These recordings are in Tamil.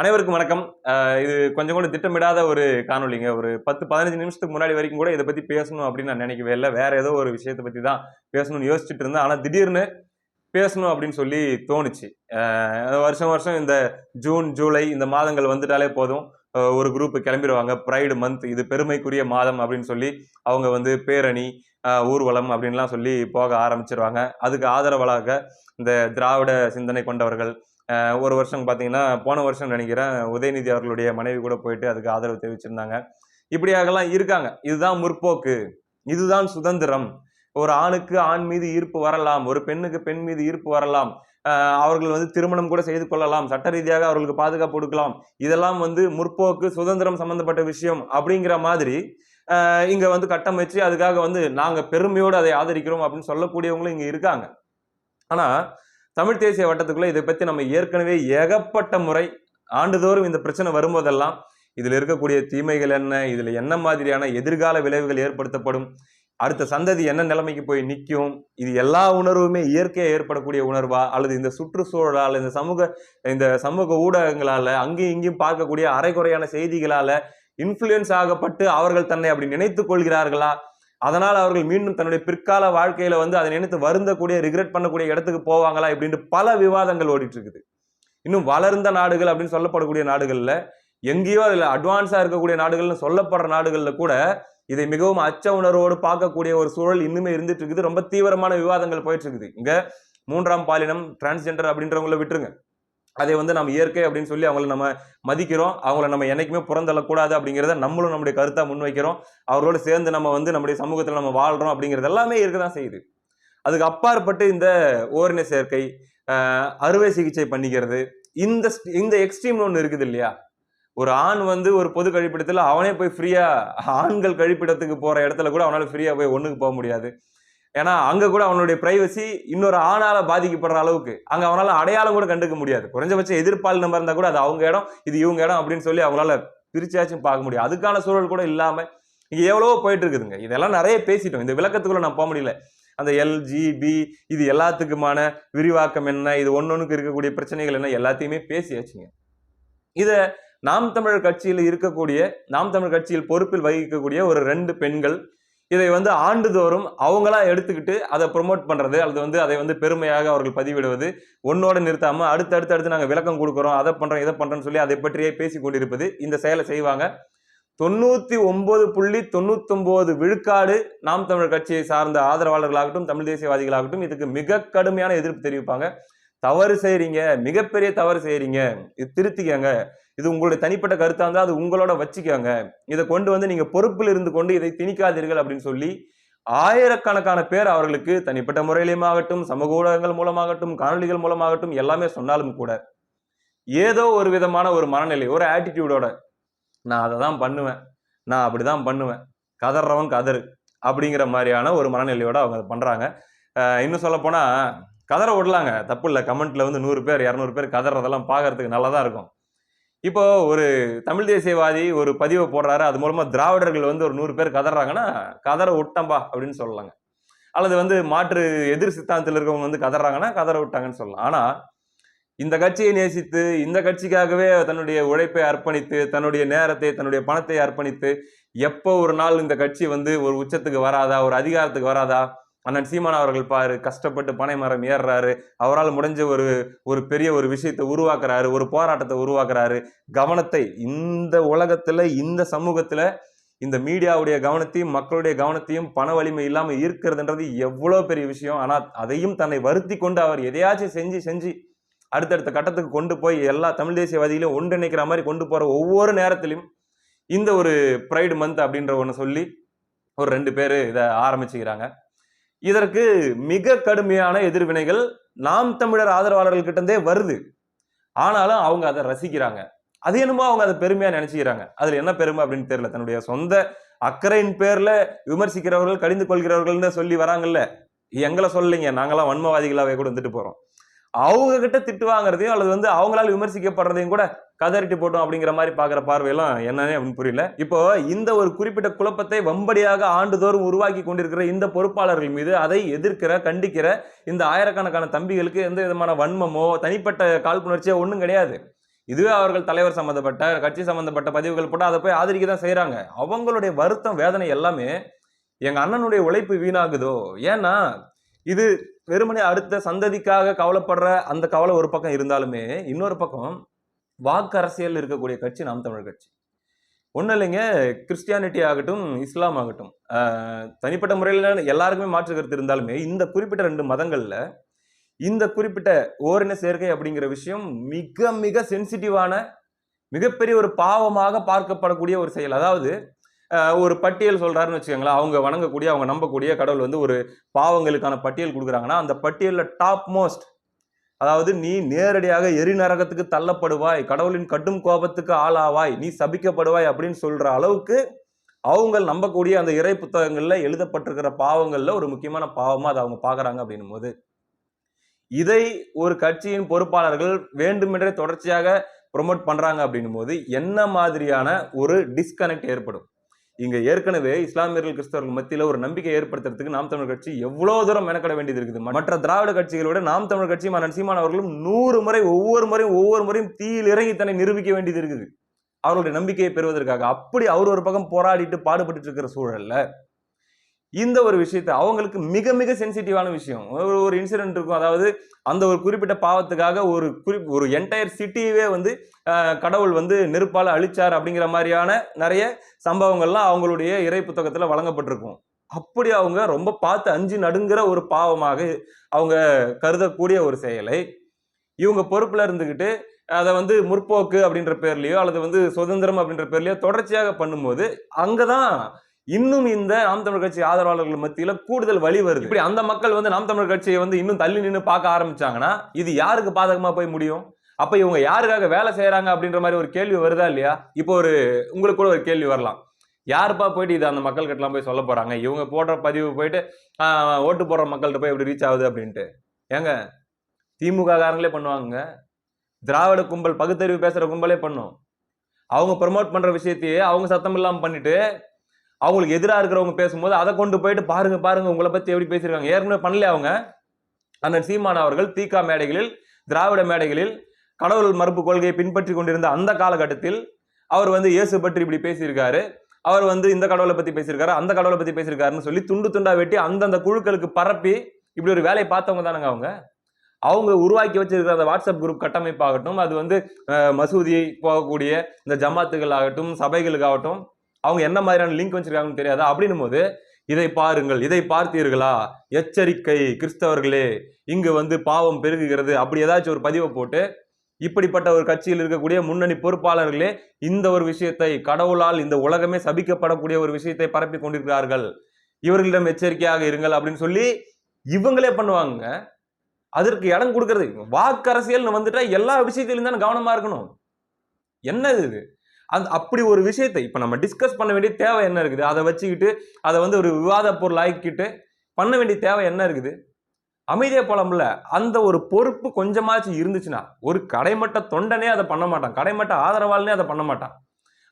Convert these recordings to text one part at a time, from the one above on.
அனைவருக்கும் வணக்கம். இது கொஞ்சம் கூட திட்டமிடாத ஒரு காணொலிங்க ஒரு பத்து பதினஞ்சு நிமிஷத்துக்கு முன்னாடி வரைக்கும் கூட இதை பத்தி பேசணும் அப்படின்னு நான் நினைக்கவே இல்லை. வேற ஏதோ ஒரு விஷயத்தை பத்தி தான் பேசணும்னு யோசிச்சுட்டு இருந்தேன். ஆனா திடீர்னு பேசணும் அப்படின்னு சொல்லி தோணுச்சு. வருஷம் வருஷம் இந்த ஜூன் ஜூலை இந்த மாதங்கள் வந்துட்டாலே போதும். ஒரு குரூப் கிளம்பிடுவாங்க ப்ரைடு மந்த் இது பெருமைக்குரிய மாதம் அப்படின்னு சொல்லி அவங்க வந்து பேரணி ஊர்வலம் அப்படின்லாம் சொல்லி போக ஆரம்பிச்சிருவாங்க. அதுக்கு ஆதரவலாக இந்த திராவிட சிந்தனை கொண்டவர்கள் ஒரு வருஷம் பார்த்தீங்கன்னா போன வருஷம் நினைக்கிறேன் உதயநிதி அவர்களுடைய மனைவி கூட போயிட்டு அதுக்கு ஆதரவு தெரிவிச்சிருந்தாங்க. இப்படியாகலாம் இருக்காங்க. இதுதான் முற்போக்கு. இதுதான் சுதந்திரம். ஒரு ஆணுக்கு ஆண் மீது ஈர்ப்பு வரலாம். ஒரு பெண்ணுக்கு பெண் மீது ஈர்ப்பு வரலாம். அவர்கள் வந்து திருமணம் கூட செய்து கொள்ளலாம். சட்ட ரீதியாக அவர்களுக்கு பாதுகாப்பு கொடுக்கலாம். இதெல்லாம் வந்து முற்போக்கு சுதந்திரம் சம்பந்தப்பட்ட விஷயம் அப்படிங்கிற மாதிரி இங்கே இங்க வந்து கட்டமைச்சு அதுக்காக வந்து நாங்க பெருமையோடு அதை ஆதரிக்கிறோம் அப்படின்னு சொல்லக்கூடியவங்களும் இங்க இருக்காங்க. ஆனா தமிழ் தேசிய வட்டத்துக்குள்ளே இதை பற்றி நம்ம ஏற்கனவே ஏகப்பட்ட முறை ஆண்டுதோறும் இந்த பிரச்சனை வரும்போதெல்லாம் இதில் இருக்கக்கூடிய தீமைகள் என்ன இதில் என்ன மாதிரியான எதிர்கால விளைவுகள் ஏற்படுத்தப்படும் அடுத்த சந்ததி என்ன நிலைமைக்கு போய் நிற்கும் இது எல்லா உணர்வுமே இயற்கையாக ஏற்படக்கூடிய உணர்வா அல்லது இந்த சுற்றுச்சூழலால் இந்த சமூக இந்த சமூக ஊடகங்களால் அங்கேயும் இங்கேயும் பார்க்கக்கூடிய அரைக்குறையான செய்திகளால் இன்ஃப்ளூயன்ஸ் ஆகப்பட்டு அவர்கள் தன்னை அப்படி நினைத்து கொள்கிறார்களா? அதனால் அவர்கள் மீண்டும் தன்னுடைய பிற்கால வாழ்க்கையில் வந்து அதை நினைத்து வருந்தக்கூடிய ரிக்ரெட் பண்ணக்கூடிய இடத்துக்கு போவாங்களா இப்படின்ட்டு பல விவாதங்கள் ஓடிட்டு இருக்குது இன்னும் வளர்ந்த நாடுகள் அப்படின்னு சொல்லப்படக்கூடிய நாடுகளில் எங்கேயோ அதில் அட்வான்ஸாக இருக்கக்கூடிய நாடுகள்னு சொல்லப்படுற நாடுகளில் கூட இதை மிகவும் அச்ச உணர்வோடு பார்க்கக்கூடிய ஒரு சூழல் இன்னுமே இருந்துட்டு இருக்குது ரொம்ப தீவிரமான விவாதங்கள் போயிட்டு இருக்குது இங்கே மூன்றாம் பாலினம் டிரான்ஸ்ஜெண்டர் அப்படின்றவங்கள விட்டுருங்க. அதை வந்து நம்ம இயற்கை அப்படின்னு சொல்லி அவங்கள நம்ம மதிக்கிறோம். அவங்கள நம்ம என்னைக்குமே புறந்தள்ளக்கூடாது அப்படிங்கிறத நம்மளும் நம்முடைய கருத்தாக முன்வைக்கிறோம். அவரோடு சேர்ந்து நம்ம வந்து நம்முடைய சமூகத்தில் நம்ம வாழ்கிறோம் அப்படிங்கிறது எல்லாமே இருக்க தான் செய்யுது. அதுக்கு அப்பாற்பட்டு இந்த ஓரின சேர்க்கை அறுவை சிகிச்சை பண்ணிக்கிறது இந்த இந்த எக்ஸ்ட்ரீம்னு ஒன்று இருக்குது இல்லையா? ஒரு ஆண் வந்து ஒரு பொது கழிப்பிடத்தில் அவனே போய் ஃப்ரீயாக ஆண்கள் கழிப்பிடத்துக்கு போகிற இடத்துல கூட அவனால் ஃப்ரீயாக போய் ஒன்றுக்கு போக முடியாது. ஏன்னா அங்கே கூட அவனுடைய பிரைவசி இன்னொரு ஆணால பாதிக்கப்படுற அளவுக்கு. அங்கே அவனால் அடையாளம் கூட கண்டுக்க முடியாது. குறைஞ்சபட்சம் எதிர்ப்பால் நம்பர் இருந்தால் கூட அது அவங்க இடம் இது இவங்க இடம் அப்படின்னு சொல்லி அவங்களால பிரிச்சாச்சும் பார்க்க முடியும். அதுக்கான சூழல் கூட இல்லாமல் இங்கே எவ்வளவோ போயிட்டு இருக்குதுங்க இதெல்லாம் நிறைய பேசிட்டோம். இந்த விளக்கத்துக்குள்ள நான் போக முடியல. அந்த எல்ஜிபி இது எல்லாத்துக்குமான விரிவாக்கம் என்ன இது ஒன்னொன்னுக்கு இருக்கக்கூடிய பிரச்சனைகள் என்ன எல்லாத்தையுமே பேசியாச்சுங்க. இதை நாம் தமிழர் கட்சியில் இருக்கக்கூடிய நாம் தமிழர் கட்சியில் பொறுப்பில் வகிக்கக்கூடிய ஒரு ரெண்டு பெண்கள் இதை வந்து ஆண்டுதோறும் அவங்களா எடுத்துக்கிட்டு அதை ப்ரொமோட் பண்ணுறது அல்லது வந்து அதை வந்து பெருமையாக அவர்கள் பதிவிடுவது ஒன்னோட நிறுத்தாமல் அடுத்து அடுத்து அடுத்து நாங்கள் விளக்கம் கொடுக்குறோம் அதை பண்ணுறோம் இதை பண்ணுறோம்னு சொல்லி அதை பற்றியே பேசி கொண்டிருப்பது இந்த செயலை செய்வாங்க. தொண்ணூற்றி ஒம்பது புள்ளி தொண்ணூத்தொம்பது விழுக்காடு நாம் தமிழர் கட்சியை சார்ந்த ஆதரவாளர்களாகட்டும் தமிழ் தேசியவாதிகளாகட்டும் இதுக்கு மிக கடுமையான எதிர்ப்பு தெரிவிப்பாங்க. தவறு செய்கிறீங்க மிகப்பெரிய தவறு செய்கிறீங்க இது திருத்திக்கங்க. இது உங்களுடைய தனிப்பட்ட கருத்தாக இருந்தால் அது உங்களோட வச்சுக்கோங்க. இதை கொண்டு வந்து நீங்கள் பொறுப்பில் இருந்து கொண்டு இதை திணிக்காதீர்கள் அப்படின்னு சொல்லி ஆயிரக்கணக்கான பேர் அவர்களுக்கு தனிப்பட்ட முறையிலையும் ஆகட்டும் சமூக ஊடகங்கள் மூலமாகட்டும் காணொலிகள் மூலமாகட்டும் எல்லாமே சொன்னாலும் கூட ஏதோ ஒரு விதமான ஒரு மனநிலை ஒரு ஆட்டிடியூடோட நான் அதை தான் பண்ணுவேன் நான் அப்படிதான் பண்ணுவேன் கதறவன் கதறு அப்படிங்கிற மாதிரியான ஒரு மனநிலையோட அவங்க அதை பண்ணுறாங்க இன்னும் சொல்லப்போனால் கதற விடலாங்க. தப்பு இல்லை. கமெண்ட்ல வந்து நூறு பேர் இரநூறு பேர் கதறதெல்லாம் பார்க்கறதுக்கு நல்லா தான் இருக்கும். இப்போ ஒரு தமிழ் தேசியவாதி ஒரு பதிவை போடுறாரு. அது மூலமா திராவிடர்கள் வந்து ஒரு நூறு பேர் கதறாங்கன்னா கதற விட்டம்பா அப்படின்னு சொல்லலாங்க. அல்லது வந்து மாற்று எதிர் சித்தாந்தத்தில் இருக்கவங்க வந்து கதறாங்கன்னா கதற விட்டாங்கன்னு சொல்லலாம். ஆனால் இந்த கட்சியை நேசித்து இந்த கட்சிக்காகவே தன்னுடைய உழைப்பை அர்ப்பணித்து தன்னுடைய நேரத்தை தன்னுடைய பணத்தை அர்ப்பணித்து எப்போ ஒரு நாள் இந்த கட்சி வந்து ஒரு உச்சத்துக்கு வராதா ஒரு அதிகாரத்துக்கு வராதா அண்ணன் சீமான் அவர்கள் பாரு கஷ்டப்பட்டு பனை மரம் ஏறுறாரு. அவரால் முடிஞ்ச ஒரு ஒரு பெரிய ஒரு விஷயத்தை உருவாக்குறாரு ஒரு போராட்டத்தை உருவாக்குறாரு. கவனத்தை இந்த உலகத்தில் இந்த சமூகத்தில் இந்த மீடியாவுடைய கவனத்தையும் மக்களுடைய கவனத்தையும் பண வலிமை இல்லாமல் ஈர்க்கிறதுன்றது எவ்வளோ பெரிய விஷயம். ஆனால் அதையும் தன்னை வருத்தி கொண்டு அவர் எதையாச்சும் செஞ்சு செஞ்சு அடுத்தடுத்த கட்டத்துக்கு கொண்டு போய் எல்லா தமிழ் தேசியவாதிகளையும் ஒன்றிணைக்கிற மாதிரி கொண்டு போகிற ஒவ்வொரு நேரத்திலையும் இந்த ஒரு ப்ரைடு மந்த் அப்படின்ற ஒன்று சொல்லி ஒரு ரெண்டு பேர் இதை ஆரம்பிச்சுக்கிறாங்க. இதற்கு மிக கடுமையான எதிர்வினைகள் நாம் தமிழர் ஆதரவாளர்கள் கிட்ட இருந்தே வருது. ஆனாலும் அவங்க அதை ரசிக்கிறாங்க. அது என்னமோ அவங்க அதை பெருமையா நினைச்சுக்கிறாங்க. அதுல என்ன பெருமை அப்படின்னு தெரியல. தன்னுடைய சொந்த அக்கறையின் பேர்ல விமர்சிக்கிறவர்கள் கடிந்து கொள்கிறவர்கள்னு சொல்லி வராங்கல்ல. எங்களை சொல்லலைங்க. நாங்களாம் வன்மவாதிகளாவே கூட வந்துட்டு போறோம். அவங்க கிட்ட திட்டு வாங்குறதையும் அல்லது வந்து அவங்களால விமர்சிக்கப்படுறதையும் கூட கதறிட்டு போட்டோம் அப்படிங்கிற மாதிரி பார்க்குற பார்வையெல்லாம் என்னன்னே அப்படின்னு புரியல. இப்போ இந்த ஒரு குறிப்பிட்ட குழப்பத்தை வம்படியாக ஆண்டுதோறும் உருவாக்கி கொண்டிருக்கிற இந்த பொறுப்பாளர்கள் மீது அதை எதிர்க்கிற கண்டிக்கிற இந்த ஆயிரக்கணக்கான தம்பிகளுக்கு எந்த விதமான வன்மமோ தனிப்பட்ட காழ்ப்புணர்ச்சியோ ஒன்றும் கிடையாது. இதுவே அவர்கள் தலைவர் சம்மந்தப்பட்ட கட்சி சம்மந்தப்பட்ட பதிவுகள் போட்டு அதை போய் ஆதரிக்க தான் செய்கிறாங்க அவங்களுடைய வருத்தம் வேதனை எல்லாமே எங்கள் அண்ணனுடைய உழைப்பு வீணாகுதோ? ஏன்னா இது வெறுமனே அடுத்த சந்ததிக்காக கவலைப்படுற அந்த கவலை ஒரு பக்கம் இருந்தாலுமே இன்னொரு பக்கம் வாக்கு அரசியல் இருக்கக்கூடிய கட்சி நாம் தமிழர் கட்சி. ஒன்றும் இல்லைங்க கிறிஸ்டியானிட்டி ஆகட்டும் இஸ்லாம் ஆகட்டும். தனிப்பட்ட முறையில் எல்லாருக்குமே மாற்று கருத்து இருந்தாலுமே இந்த குறிப்பிட்ட ரெண்டு மதங்களில் இந்த குறிப்பிட்ட ஓரின சேர்க்கை அப்படிங்கிற விஷயம் மிக மிக சென்சிட்டிவான மிகப்பெரிய ஒரு பாவமாக பார்க்கப்படக்கூடிய ஒரு செயல். அதாவது ஒரு பட்டியல் சொல்கிறாருன்னு வச்சுக்கோங்களேன் அவங்க வணங்கக்கூடிய அவங்க நம்பக்கூடிய கடவுள் வந்து ஒரு பாவங்களுக்கான பட்டியல் கொடுக்குறாங்கன்னா அந்த பட்டியலில் டாப் மோஸ்ட் அதாவது நீ நேரடியாக எரிநரகத்துக்கு தள்ளப்படுவாய் கடவுளின் கடும் கோபத்துக்கு ஆளாவாய் நீ சபிக்கப்படுவாய் அப்படின்னு சொல்கிற அளவுக்கு அவங்க நம்பக்கூடிய அந்த இறை புத்தகங்களில் எழுதப்பட்டிருக்கிற பாவங்களில் ஒரு முக்கியமான பாவமாக அதை அவங்க பார்க்குறாங்க அப்படின்னும் போது இதை ஒரு கட்சியின் பொறுப்பாளர்கள் வேண்டுமென்றே தொடர்ச்சியாக ப்ரொமோட் பண்ணுறாங்க அப்படின்னும் போது என்ன மாதிரியான ஒரு டிஸ்கனெக்ட் ஏற்படும்? இங்கே ஏற்கனவே இஸ்லாமியர்கள் கிறிஸ்தவர்கள் மத்தியில் ஒரு நம்பிக்கை ஏற்படுத்துறதுக்கு நாம் தமிழ் கட்சி எவ்வளோ தூரம் மெனக்கட வேண்டியது இருக்குது? மற்ற திராவிட கட்சிகளை விட நாம் தமிழ் கட்சி மன்னன் சீமான் அவர்களும் நூறு முறை ஒவ்வொரு முறையும் ஒவ்வொரு முறையும் தீயில் இறங்கி தன்னை நிரூபிக்க வேண்டியது இருக்குது. அவர்களுடைய நம்பிக்கையை பெறுவதற்காக. அப்படி அவர் ஒரு பக்கம் போராடிட்டு பாடுபட்டு இருக்கிற சூழல்ல இந்த ஒரு விஷயத்தை அவங்களுக்கு மிக மிக சென்சிட்டிவான விஷயம். ஒரு ஒரு இன்சிடென்ட் இருக்கும். அதாவது அந்த ஒரு குறிப்பிட்ட பாவத்துக்காக ஒரு குறி ஒரு என்டையர் சிட்டியவே வந்து கடவுள் வந்து நெருப்பால் அழிச்சார் அப்படிங்கிற மாதிரியான நிறைய சம்பவங்கள்லாம் அவங்களுடைய இறை புத்தகத்தில் வழங்கப்பட்டிருக்கும். அப்படி அவங்க ரொம்ப பார்த்து அஞ்சு நடுங்கிற ஒரு பாவமாக அவங்க கருதக்கூடிய ஒரு செயலை இவங்க பொறுப்பில் இருந்துக்கிட்டு அதை வந்து முற்போக்கு அப்படின்ற பேர்லையோ அல்லது வந்து சுதந்திரம் அப்படின்ற பேர்லையோ தொடர்ச்சியாக பண்ணும்போது அங்கே தான் இன்னும் இந்த நாம் தமிழர் கட்சி ஆதரவாளர்கள் மத்தியில கூடுதல் வழி வருது. இப்படி அந்த மக்கள் வந்து நாம் தமிழர் கட்சியை வந்து இன்னும் தள்ளி நின்று பார்க்க ஆரம்பிச்சாங்கன்னா இது யாருக்கு பாதகமா போய் முடியும்? அப்ப இவங்க யாருக்காக வேலை செய்யறாங்க அப்படின்ற மாதிரி ஒரு கேள்வி வருதா இல்லையா? இப்போ ஒரு உங்களுக்கு கூட ஒரு கேள்வி வரலாம். யாருப்பா போயிட்டு இது அந்த மக்கள்கிட்டலாம் போய் சொல்ல போறாங்க? இவங்க போடுற பதிவு போயிட்டு ஓட்டு போடுற மக்கள்கிட்ட போய் எப்படி ரீச் ஆகுது அப்படின்ட்டு. ஏங்க திமுக காரங்களே பண்ணுவாங்க திராவிட கும்பல் பகுத்தறிவு பேசுற கும்பலே பண்ணும். அவங்க ப்ரமோட் பண்ற விஷயத்தையே அவங்க சத்தம் இல்லாமல் பண்ணிட்டு அவங்களுக்கு எதிராக இருக்கிறவங்க பேசும்போது அதை கொண்டு போயிட்டு பாருங்க பாருங்க உங்களை பத்தி எப்படி பேசியிருக்காங்க. ஏற்கனவே பண்ணல அவங்க? அண்ணன் சீமான் அவர்கள் தீகா மேடைகளில் திராவிட மேடைகளில் கடவுள் மறுப்பு கொள்கையை பின்பற்றி கொண்டிருந்த அந்த காலகட்டத்தில் அவர் வந்து இயேசு பற்றி இப்படி பேசியிருக்காரு. அவர் வந்து இந்த கடவுளை பத்தி பேசியிருக்காரு அந்த கடவுளை பத்தி பேசியிருக்காருன்னு சொல்லி துண்டு துண்டா வெட்டி அந்தந்த குழுக்களுக்கு பரப்பி இப்படி ஒரு வேலையை பார்த்தவங்க தானங்க அவங்க? அவங்க உருவாக்கி வச்சிருக்கிற அந்த வாட்ஸ்அப் குரூப் கட்டமைப்பாகட்டும் அது வந்து மசூதியை போகக்கூடிய இந்த ஜமாத்துகள் ஆகட்டும் சபைகளுக்காகட்டும் அவங்க என்ன மாதிரியான லிங்க் வச்சிருக்காங்கன்னு தெரியாதா? அப்படின்னும் போது இதை பாருங்கள் இதை பார்த்தீர்களா? எச்சரிக்கை கிறிஸ்தவர்களே இங்கு வந்து பாவம் பெருகுகிறது. அப்படி ஏதாச்சும் ஒரு பதிவை போட்டு இப்படிப்பட்ட ஒரு கட்சியில் இருக்கக்கூடிய முன்னணி பொறுப்பாளர்களே இந்த ஒரு விஷயத்தை கடவுளால் இந்த உலகமே சபிக்கப்படக்கூடிய ஒரு விஷயத்தை பரப்பி கொண்டிருக்கிறார்கள். இவர்களிடம் எச்சரிக்கையாக இருங்கள் அப்படின்னு சொல்லி இவங்களே பண்ணுவாங்க. அதற்கு இடம் கொடுக்கறது. வாக்கரசியல்னு வந்துட்டா எல்லா விஷயத்திலும் தான் கவனமா இருக்கணும். என்ன இது? அந்த அப்படி ஒரு விஷயத்தை இப்போ நம்ம டிஸ்கஸ் பண்ண வேண்டிய தேவை என்ன இருக்குது? அதை வச்சுக்கிட்டு அதை வந்து ஒரு விவாத பொருள் ஆக்கிட்டு பண்ண வேண்டிய தேவை என்ன இருக்குது? அமைதியா பழம்ல அந்த ஒரு பொறுப்பு கொஞ்சமாச்சும் இருந்துச்சுன்னா ஒரு கடைமட்ட தொண்டனே அதை பண்ண மாட்டான். கடைமட்ட ஆதரவாளனே அதை பண்ண மாட்டான்.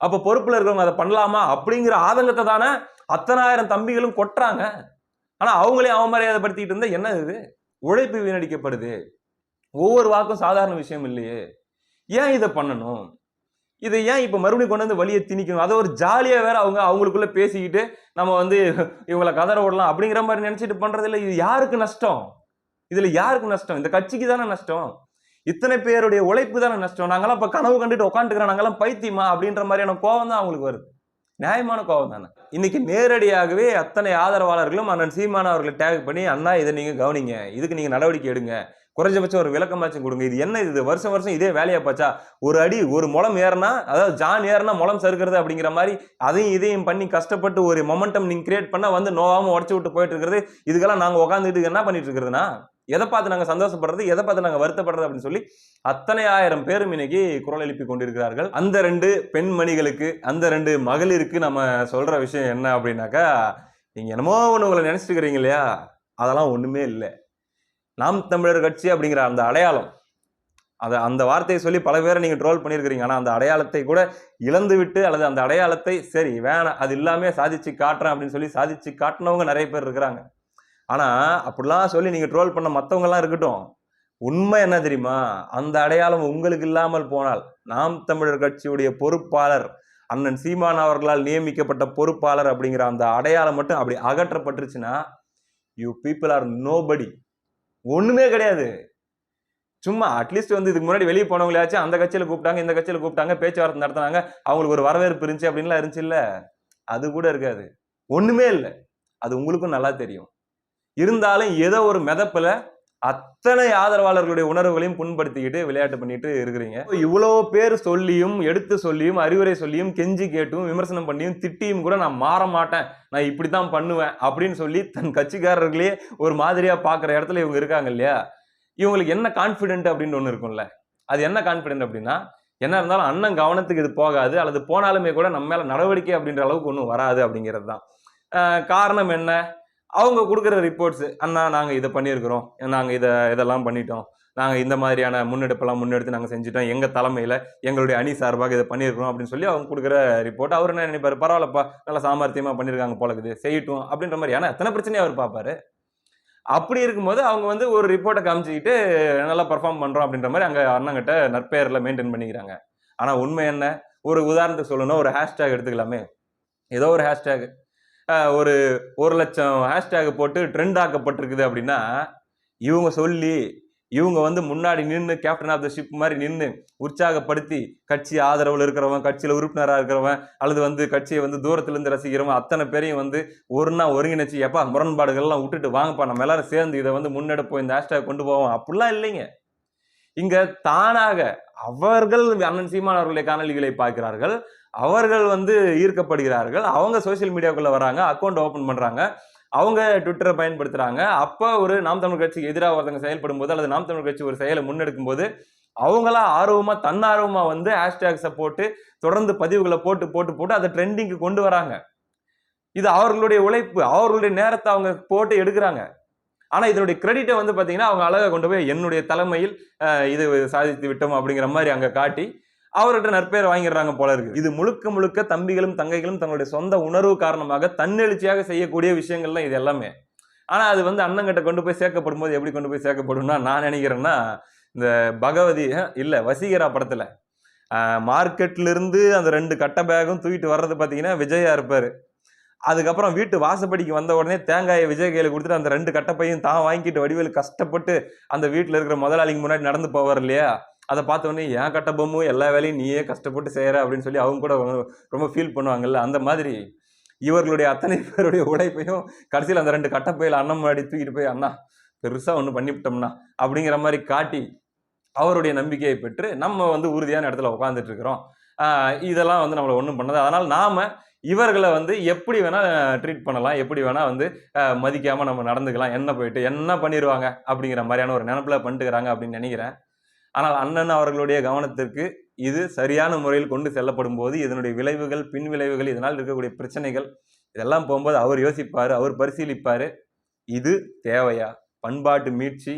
அப்போ பொறுப்பில் இருக்கிறவங்க அதை பண்ணலாமா? அப்படிங்கிற ஆதங்கத்தை தானே அத்தனாயிரம் தம்பிகளும் கொட்டுறாங்க. ஆனால் அவங்களே அவமரியாதைப்படுத்திட்டு இருந்தால் என்ன இது? உழைப்பு வீணடிக்கப்படுது. ஒவ்வொரு வாக்கும் சாதாரண விஷயம் இல்லையே. ஏன் இதை பண்ணணும்? இதை ஏன் இப்போ மறுபடியும் கொண்டு வந்து வழியை திணிக்கணும்? அதை ஒரு ஜாலியாக வேற அவங்க அவங்களுக்குள்ள பேசிக்கிட்டு நம்ம வந்து இவங்களை கதற விடலாம் அப்படிங்கிற மாதிரி நினச்சிட்டு பண்ணுறதில்ல இல்லை இது யாருக்கு நஷ்டம்? இதில் யாருக்கு நஷ்டம்? இந்த கட்சிக்கு தானே நஷ்டம். இத்தனை பேருடைய உழைப்பு தானே நஷ்டம். நாங்களாம் இப்போ கனவு கண்டுட்டு உட்காந்துக்கிறோம் நாங்களாம் பைத்தியமா? அப்படின்ற மாதிரியான கோவம் தான் அவங்களுக்கு வருது. நியாயமான கோவம் தானே. இன்னைக்கு நேரடியாகவே அத்தனை ஆதரவாளர்களும் அண்ணன் சீமான அவர்களை டேக் பண்ணி அண்ணா இதை நீங்கள் கவனிங்க. இதுக்கு நீங்கள் நடவடிக்கை எடுங்க. குறைஞ்சபட்சம் ஒரு விளக்கமாச்சும் கொடுங்க. இது என்ன இது? வருஷம் வருஷம் இதே வேலையா போச்சா? ஒரு அடி ஒரு முளம் ஏறினா அதாவது ஜான் ஏறினா முளம் சறுக்கிறது அப்படிங்கிற மாதிரி அதையும் இதையும் பண்ணி கஷ்டப்பட்டு ஒரு மொமெண்டம் நீங்கள் கிரியேட் பண்ணால் வந்து நோவாம உடச்சி விட்டு போயிட்டு இருக்கிறது. இதுக்கெல்லாம் நாங்கள் உட்காந்துட்டு என்ன பண்ணிட்டு இருக்கிறதுனா எதை பார்த்து நாங்கள் சந்தோஷப்படுறது எதை பார்த்து நாங்கள் வருத்தப்படுறது அப்படின்னு சொல்லி அத்தனை ஆயிரம் பேரும் இன்னைக்கு குரல் எழுப்பி கொண்டிருக்கிறார்கள். அந்த ரெண்டு பெண்மணிகளுக்கு அந்த ரெண்டு மகளிருக்கு நம்ம சொல்கிற விஷயம் என்ன அப்படின்னாக்கா நீங்கள் என்னமோ ஒன்று உங்களை நினச்சிட்டு இருக்கிறீங்க இல்லையா? அதெல்லாம் ஒன்றுமே இல்லை. நாம் தமிழர் கட்சி அப்படிங்கிற அந்த அடையாளம். அதை அந்த வார்த்தையை சொல்லி பல பேரை நீங்கள் ட்ரோல் பண்ணியிருக்கிறீங்க. ஆனால் அந்த அடையாளத்தை கூட இழந்து விட்டு அல்லது அந்த அடையாளத்தை சரி வேணாம் அது இல்லாமே சாதிச்சு காட்டுறேன் அப்படின்னு சொல்லி சாதிச்சு காட்டினவங்க நிறைய பேர் இருக்கிறாங்க. ஆனால் அப்படிலாம் சொல்லி நீங்கள் ட்ரோல் பண்ண மத்தவங்க இருக்கட்டும். உண்மை என்ன தெரியுமா? அந்த அடையாளம் உங்களுக்கு இல்லாமல் போனால் நாம் தமிழர் கட்சியுடைய பொறுப்பாளர் அண்ணன் சீமான் அவர்களால் நியமிக்கப்பட்ட பொறுப்பாளர் அப்படிங்கிற அந்த அடையாளம் மட்டும் அப்படி அகற்றப்பட்டுருச்சுன்னா யூ பீப்புள் ஆர் நோபடி ஒன்றுமே கிடையாது. சும்மா அட்லீஸ்ட் வந்து இதுக்கு முன்னாடி வெளியே போனவங்களாச்சும் அந்த கட்சியில் கூப்பிட்டாங்க இந்த கட்சியில் கூப்பிட்டாங்க பேச்சுவார்த்தை நடத்தினாங்க. அவங்களுக்கு ஒரு வரவேற்பு இருந்துச்சு அப்படின்லாம் இருந்துச்சு இல்லை அது கூட இருக்காது. ஒன்றுமே இல்லை. அது உங்களுக்கும் நல்லா தெரியும். இருந்தாலும் ஏதோ ஒரு மிதப்பில் அத்தனை ஆதரவாளர்களுடைய உணர்வுகளையும் புண்படுத்திக்கிட்டு விளையாட்டு பண்ணிட்டு இருக்கிறீங்க. இவ்வளோ பேர் சொல்லியும் எடுத்து சொல்லியும் அறிவுரை சொல்லியும் கெஞ்சி கேட்டும் விமர்சனம் பண்ணியும் திட்டியும் கூட நான் மாற மாட்டேன். நான் இப்படி தான் பண்ணுவேன் அப்படின்னு சொல்லி தன் கட்சிக்காரர்களே ஒரு மாதிரியாக பார்க்குற இடத்துல இவங்க இருக்காங்க இல்லையா? இவங்களுக்கு என்ன கான்ஃபிடென்ட் அப்படின்னு ஒன்று இருக்கும்ல. அது என்ன கான்ஃபிடென்ட் அப்படின்னா என்ன இருந்தாலும் அண்ணன் கவனத்துக்கு இது போகாது அல்லது போனாலுமே கூட நம்ம மேலே நடவடிக்கை அப்படின்ற அளவுக்கு ஒன்றும் வராது அப்படிங்கிறது தான் காரணம் என்ன? அவங்க கொடுக்குற ரிப்போர்ட்ஸ் அண்ணா நாங்கள் இதை பண்ணியிருக்கிறோம். நாங்கள் இதை இதெல்லாம் பண்ணிட்டோம். நாங்கள் இந்த மாதிரியான முன்னெடுப்பெல்லாம் முன்னெடுத்து நாங்கள் செஞ்சுட்டோம். எங்கள் தலைமையில் எங்களுடைய அணி சார்பாக இதை பண்ணியிருக்கிறோம் அப்படின்னு சொல்லி அவங்க கொடுக்குற ரிப்போர்ட் அவர் என்ன நினைப்பார்? பரவாயில்லப்பா நல்லா சாமர்த்தியமாக பண்ணியிருக்காங்க போலக்குது செய்யட்டும் அப்படின்ற மாதிரி. ஏன்னா எத்தனை பிரச்சனையும் அவர் பார்ப்பாரு? அப்படி இருக்கும்போது அவங்க வந்து ஒரு ரிப்போர்ட்டை காமிச்சிக்கிட்டு நல்லா பர்ஃபார்ம் பண்ணுறோம் அப்படின்ற மாதிரி அங்கே அண்ணங்கிட்ட நற்பெயரில் மெயின்டைன் பண்ணிக்கிறாங்க. ஆனால் உண்மை என்ன? ஒரு உதாரணத்துக்கு சொல்லணும் ஒரு ஹேஷ்டேக் எடுத்துக்கலாமே. ஏதோ ஒரு ஹேஷ்டேக் ஒரு ஒரு லட்சம் ஹேஷ்டேக் போட்டு ட்ரெண்ட் ஆக்கப்பட்டிருக்குது அப்படின்னா இவங்க சொல்லி இவங்க வந்து முன்னாடி நின்று கேப்டன் ஆஃப் த ஷிப் மாதிரி நின்று உற்சாகப்படுத்தி கட்சி ஆதரவில் இருக்கிறவன் கட்சியில் உறுப்பினராக இருக்கிறவன் அல்லது வந்து கட்சியை வந்து தூரத்துலேருந்து ரசிக்கிறவன் அத்தனை பேரையும் வந்து ஒரு நாள் ஒருங்கிணைச்சு எப்பா முரண்பாடுகள்லாம் விட்டுட்டு வாங்கப்பா நம்ம எல்லாரும் சேர்ந்து இதை வந்து முன்னெடுப்போம் இந்த ஹேஷ்டேக் கொண்டு போவோம். அப்படிலாம் இல்லைங்க. இங்கே தானாக அவர்கள் அண்ணன் சீமானவர்களுடைய காணொலிகளை பார்க்கிறார்கள். அவர்கள் வந்து ஈர்க்கப்படுகிறார்கள். அவங்க சோஷியல் மீடியாவுக்குள்ளே வராங்க அக்கௌண்ட் ஓப்பன் பண்ணுறாங்க அவங்க ட்விட்டரை பயன்படுத்துகிறாங்க அப்போ ஒரு நாம் தமிழ் கட்சிக்கு எதிராக ஒருத்தங்க செயல்படும் போது அல்லது நாம் தமிழ் கட்சி ஒரு செயலை முன்னெடுக்கும் போது அவங்களா ஆர்வமாக தன்னார்வமாக வந்து ஹேஷ்டேக்ஸை போட்டு தொடர்ந்து பதிவுகளை போட்டு போட்டு போட்டு அதை ட்ரெண்டிங்க்கு கொண்டு வராங்க. இது அவர்களுடைய உழைப்பு. அவர்களுடைய நேரத்தை அவங்க போட்டு எடுக்கிறாங்க. ஆனால் இதனுடைய கிரெடிட்டை வந்து பார்த்தீங்கன்னா அவங்க அழகாக கொண்டு போய் என்னுடைய தலைமையில் இது சாதித்து விட்டோம் அப்படிங்கிற மாதிரி அங்கே காட்டி அவர்கிட்ட நற்பெயர் வாங்கிடுறாங்க போல இருக்கு. இது முழுக்க முழுக்க தம்பிகளும் தங்கைகளும் தங்களுடைய சொந்த உணர்வு காரணமாக தன்னெழுச்சியாக செய்யக்கூடிய விஷயங்கள்லாம் இது எல்லாமே. ஆனால் அது வந்து அண்ணங்கிட்ட கொண்டு போய் சேர்க்கப்படும் போது எப்படி கொண்டு போய் சேர்க்கப்படும்னா நான் நினைக்கிறேன்னா இந்த பகவதி இல்லை வசீகரா படத்தில் மார்க்கெட்லேருந்து அந்த ரெண்டு கட்டை பேகும் தூக்கிட்டு வர்றது பார்த்தீங்கன்னா விஜயா இருப்பார். அதுக்கப்புறம் வீட்டு வாசப்படிக்கு வந்த உடனே தேங்காயை விஜய் கையில் கொடுத்துட்டு அந்த ரெண்டு கட்டப்பையும் தான் வாங்கிட்டு வடிவேலு கஷ்டப்பட்டு அந்த வீட்டில் இருக்கிற முதலாளிக்கு முன்னாடி நடந்து போவார் இல்லையா? அதை பார்த்தோன்னே ஏன் கட்ட பொம்மும் எல்லா வேலையும் நீயே கஷ்டப்பட்டு செய்கிற அப்படின்னு சொல்லி அவங்க கூட ரொம்ப- ஃபீல் பண்ணுவாங்கல்ல அந்த மாதிரி. இவர்களுடைய அத்தனை பேருடைய உழைப்பையும் கடைசியில் அந்த ரெண்டு கட்டப்பையில் அண்ணன் முன்னாடி தூக்கிட்டு போய் அண்ணா பெருசாக ஒன்று பண்ணிவிட்டோம்னா அப்படிங்கிற மாதிரி காட்டி அவருடைய நம்பிக்கையை பெற்று நம்ம வந்து உறுதியான இடத்துல உட்காந்துட்டு இருக்கிறோம். இதெல்லாம் வந்து நம்மளை ஒன்றும் பண்ணது. அதனால் நாம் இவர்களை வந்து எப்படி வேணால் ட்ரீட் பண்ணலாம். எப்படி வேணால் வந்து மதிக்காமல் நம்ம நடந்துக்கலாம். என்ன போயிட்டு என்ன பண்ணிடுவாங்க அப்படிங்கிற மாதிரியான ஒரு நினப்பில் பண்ணிட்டுக்கிறாங்க அப்படின்னு நினைக்கிறேன். ஆனால் அண்ணன் அவர்களுடைய கவனத்திற்கு இது சரியான முறையில் கொண்டு செல்லப்படும் போது இதனுடைய விளைவுகள் பின் விளைவுகள் இதனால் இருக்கக்கூடிய பிரச்சனைகள் இதெல்லாம் போகும்போது அவர் யோசிப்பார் அவர் பரிசீலிப்பார். இது தேவையா? பண்பாட்டு மீட்சி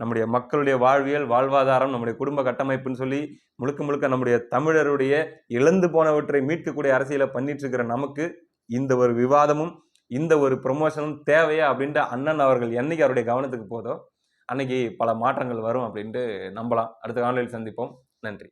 நம்முடைய மக்களுடைய வாழ்வியல் வாழ்வாதாரம் நம்முடைய குடும்ப கட்டமைப்புன்னு சொல்லி முழுக்க முழுக்க நம்முடைய தமிழருடைய இழந்து போனவற்றை மீட்கக்கூடிய அரசியலை பண்ணிட்டு இருக்கிற நமக்கு இந்த ஒரு விவாதமும் இந்த ஒரு ப்ரொமோஷனும் தேவையா அப்படின்ட்டு அண்ணன் அவர்கள் என்னைக்கு அவருடைய கவனத்துக்கு போதோ அன்னைக்கு பல மாற்றங்கள் வரும் அப்படின்ட்டு நம்பலாம். அடுத்த காணொலியில் சந்திப்போம். நன்றி.